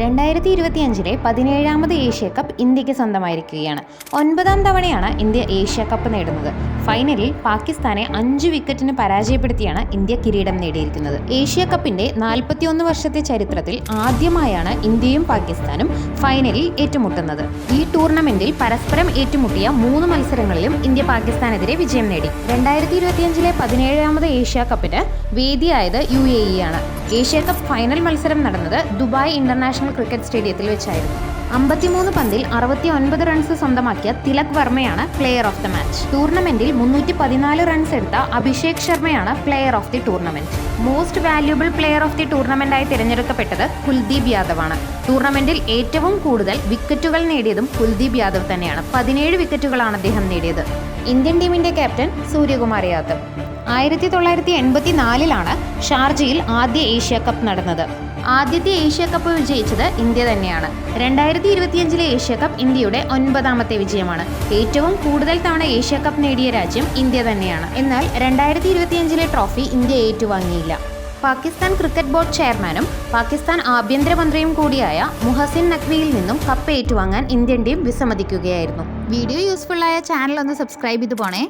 രണ്ടായിരത്തി ഇരുപത്തിയഞ്ചിലെ പതിനേഴാമത് Asia cup ഇന്ത്യയ്ക്ക് സ്വന്തമായിരിക്കുകയാണ്. ഒൻപതാം തവണയാണ് ഇന്ത്യ ഏഷ്യ കപ്പ് നേടുന്നത്. ഫൈനലിൽ പാകിസ്ഥാനെ അഞ്ച് വിക്കറ്റിന് പരാജയപ്പെടുത്തിയാണ് ഇന്ത്യ കിരീടം നേടിയിരിക്കുന്നത്. ഏഷ്യ കപ്പിന്റെ നാൽപ്പത്തിയൊന്ന് വർഷത്തെ ചരിത്രത്തിൽ ആദ്യമായാണ് ഇന്ത്യയും പാകിസ്ഥാനും ഫൈനലിൽ ഏറ്റുമുട്ടുന്നത്. ഈ ടൂർണമെന്റിൽ പരസ്പരം ഏറ്റുമുട്ടിയ മൂന്ന് മത്സരങ്ങളിലും ഇന്ത്യ പാകിസ്ഥാനെതിരെ വിജയം നേടി. രണ്ടായിരത്തി ഇരുപത്തിയഞ്ചിലെ പതിനേഴാമത് ഏഷ്യ കപ്പിന് വേദിയായത് യു എ ഇ ആണ്. ഏഷ്യ കപ്പ് ഫൈനൽ മത്സരം നടന്നത് ദുബായ് ഇന്റർനാഷണൽ ക്രിക്കറ്റ് സ്റ്റേഡിയത്തിൽ വെച്ചായിരുന്നു. അമ്പത്തിമൂന്ന് പന്തിൽ അറുപത്തി ഒൻപത് റൺസ് സ്വന്തമാക്കിയ തിലക് വർമ്മയാണ് പ്ലെയർ ഓഫ് ദ മാച്ച് ടൂർണമെന്റിൽ മുന്നൂറ്റി പതിനാല് റൺസ് എടുത്ത അഭിഷേക് ശർമ്മയാണ് player of the tournament most valuable player of the ടൂർണമെന്റായി തിരഞ്ഞെടുക്കപ്പെട്ടത് കുൽദീപ് യാദവ് ആണ്. ടൂർണമെന്റിൽ ഏറ്റവും കൂടുതൽ വിക്കറ്റുകൾ നേടിയതും കുൽദീപ് യാദവ് തന്നെയാണ്. പതിനേഴ് വിക്കറ്റുകളാണ് അദ്ദേഹം നേടിയത്. ഇന്ത്യൻ ടീമിന്റെ ക്യാപ്റ്റൻ സൂര്യകുമാർ യാദവ്. ആയിരത്തി തൊള്ളായിരത്തി എൺപത്തി നാലിലാണ് ഷാർജയിൽ ആദ്യ ഏഷ്യ കപ്പ് നടന്നത്. ആദ്യത്തെ ഏഷ്യ കപ്പ് വിജയിച്ചത് ഇന്ത്യ തന്നെയാണ്. രണ്ടായിരത്തി ഇരുപത്തിയഞ്ചിലെ ഏഷ്യ കപ്പ് ഇന്ത്യയുടെ ഒൻപതാമത്തെ വിജയമാണ്. ഏറ്റവും കൂടുതൽ തവണ ഏഷ്യ കപ്പ് നേടിയ രാജ്യം ഇന്ത്യ തന്നെയാണ്. എന്നാൽ രണ്ടായിരത്തി ഇരുപത്തിയഞ്ചിലെ ട്രോഫി ഇന്ത്യ ഏറ്റുവാങ്ങിയില്ല. പാകിസ്ഥാൻ ക്രിക്കറ്റ് ബോർഡ് ചെയർമാനും പാകിസ്ഥാൻ ആഭ്യന്തരമന്ത്രിയും കൂടിയായ മുഹസിൻ നഖ്വിയിൽ നിന്നും കപ്പ് ഏറ്റുവാങ്ങാൻ ഇന്ത്യൻ ടീം വിസമ്മതിക്കുകയായിരുന്നു. വീഡിയോ യൂസ്ഫുള്ളായ ചാനൽ ഒന്ന് സബ്സ്ക്രൈബ് ചെയ്ത് പോണേ.